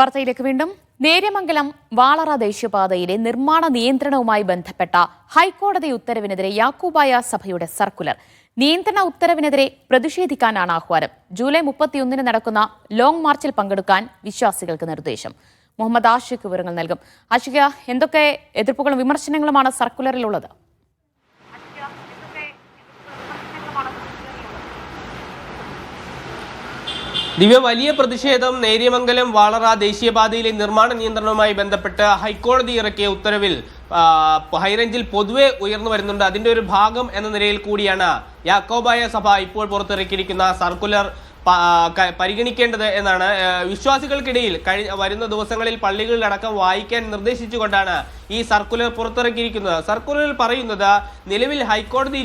വാർത്തയിലേക്ക് വീണ്ടും. നേര്യമംഗലം വാളറ ദേശീയപാതയിലെ നിർമ്മാണ നിയന്ത്രണവുമായി ബന്ധപ്പെട്ട ഹൈക്കോടതി ഉത്തരവിനെതിരെ യാക്കൂബായ സഭയുടെ സർക്കുലർ. നിയന്ത്രണ ഉത്തരവിനെതിരെ പ്രതിഷേധിക്കാനാണ് ആഹ്വാനം. ജൂലൈ മുപ്പത്തിയൊന്നിന് നടക്കുന്ന ലോങ് മാർച്ചിൽ പങ്കെടുക്കാൻ വിശ്വാസികൾക്ക് നിർദ്ദേശം. മുഹമ്മദ് ആഷിഖ് വിവരങ്ങൾ നൽകും. ആഷിഖ എന്തൊക്കെ എതിർപ്പുകളും വിമർശനങ്ങളുമാണ് സർക്കുലറിലുള്ളത്? ദിവ്യ വലിയ പ്രതിഷേധം നേര്യമംഗലം വാളറ ദേശീയപാതയിലെ നിർമ്മാണ നിയന്ത്രണവുമായി ബന്ധപ്പെട്ട് ഹൈക്കോടതി ഇറക്കിയ ഉത്തരവിൽ ഹൈറേഞ്ചിൽ പൊതുവെ ഉയർന്നു വരുന്നുണ്ട്. അതിന്റെ ഒരു ഭാഗം എന്ന നിലയിൽ കൂടിയാണ് യാക്കോബായ സഭ ഇപ്പോൾ പുറത്തിറക്കിയിരിക്കുന്ന സർക്കുലർ പരിഗണിക്കേണ്ടത് എന്നാണ്. വിശ്വാസികൾക്കിടയിൽ കഴിഞ്ഞ വരുന്ന ദിവസങ്ങളിൽ പള്ളികളിലടക്കം വായിക്കാൻ നിർദ്ദേശിച്ചുകൊണ്ടാണ് ഈ സർക്കുലർ പുറത്തിറക്കിയിരിക്കുന്നത്. സർക്കുലറിൽ പറയുന്നത് നിലവിൽ ഹൈക്കോടതി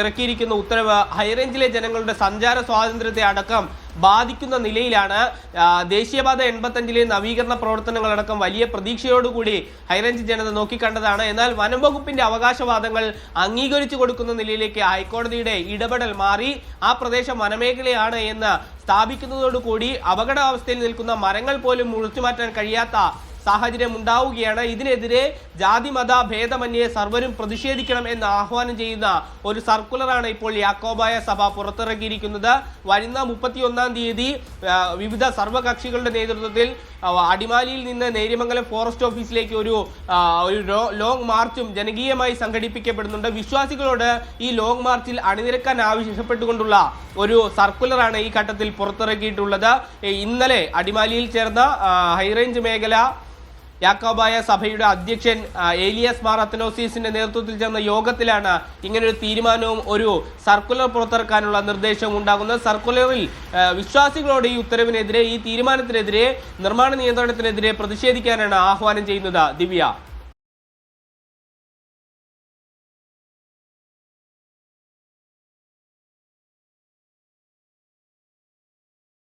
ഇറക്കിയിരിക്കുന്ന ഉത്തരവ് ഹൈറേഞ്ചിലെ ജനങ്ങളുടെ സഞ്ചാര സ്വാതന്ത്ര്യത്തെ അടക്കം ബാധിക്കുന്ന നിലയിലാണ്. ദേശീയപാത എൺപത്തഞ്ചിലെ നവീകരണ പ്രവർത്തനങ്ങളടക്കം വലിയ പ്രതീക്ഷയോടുകൂടി ഹൈറേഞ്ച് ജനത നോക്കിക്കണ്ടതാണ്. എന്നാൽ വനം വകുപ്പിന്റെ അവകാശവാദങ്ങൾ അംഗീകരിച്ചു കൊടുക്കുന്ന നിലയിലേക്ക് ഹൈക്കോടതിയുടെ ഇടപെടൽ മാറി. ആ പ്രദേശം വനമേഖലയാണ് എന്ന് സ്ഥാപിക്കുന്നതോടുകൂടി അപകടാവസ്ഥയിൽ നിൽക്കുന്ന മരങ്ങൾ പോലും മുറിച്ചു മാറ്റാൻ കഴിയാത്ത സാഹചര്യം ഉണ്ടാവുകയാണ് ഇതിനെതിരെ ജാതി മത ഭേദമന്യേ സർവരും പ്രതിഷേധിക്കണം എന്ന് ആഹ്വാനം ചെയ്യുന്ന ഒരു സർക്കുലറാണ് ഇപ്പോൾ യാക്കോബായ സഭ പുറത്തിറക്കിയിരിക്കുന്നത്. വരുന്ന മുപ്പത്തിയൊന്നാം തീയതി വിവിധ സർവകക്ഷികളുടെ നേതൃത്വത്തിൽ അടിമാലിയിൽ നിന്ന് നേര്യമംഗലം ഫോറസ്റ്റ് ഓഫീസിലേക്ക് ഒരു ഒരു ലോങ് മാർച്ചും ജനകീയമായി സംഘടിപ്പിക്കപ്പെടുന്നുണ്ട്. വിശ്വാസികളോട് ഈ ലോങ് മാർച്ചിൽ അണിനിരക്കാൻ ആവശ്യപ്പെട്ടുകൊണ്ടുള്ള ഒരു സർക്കുലറാണ് ഈ ഘട്ടത്തിൽ പുറത്തിറക്കിയിട്ടുള്ളത്. ഇന്നലെ അടിമാലിയിൽ ചേർന്ന ഹൈറേഞ്ച് മേഖല യാക്കോബായ സഭയുടെ അധ്യക്ഷൻ ഏലിയസ് മാർ അത്തനോസീസിന്റെ നേതൃത്വത്തിൽ ചേർന്ന യോഗത്തിലാണ് ഇങ്ങനൊരു തീരുമാനവും ഒരു സർക്കുലർ പുറത്തിറക്കാനുള്ള നിർദ്ദേശവും ഉണ്ടാകുന്നത്. സർക്കുലറിൽ വിശ്വാസികളോട് ഈ ഉത്തരവിനെതിരെ ഈ തീരുമാനത്തിനെതിരെ നിർമ്മാണ നിയന്ത്രണത്തിനെതിരെ പ്രതിഷേധിക്കാനാണ് ആഹ്വാനം ചെയ്യുന്നത് ദിവ്യ.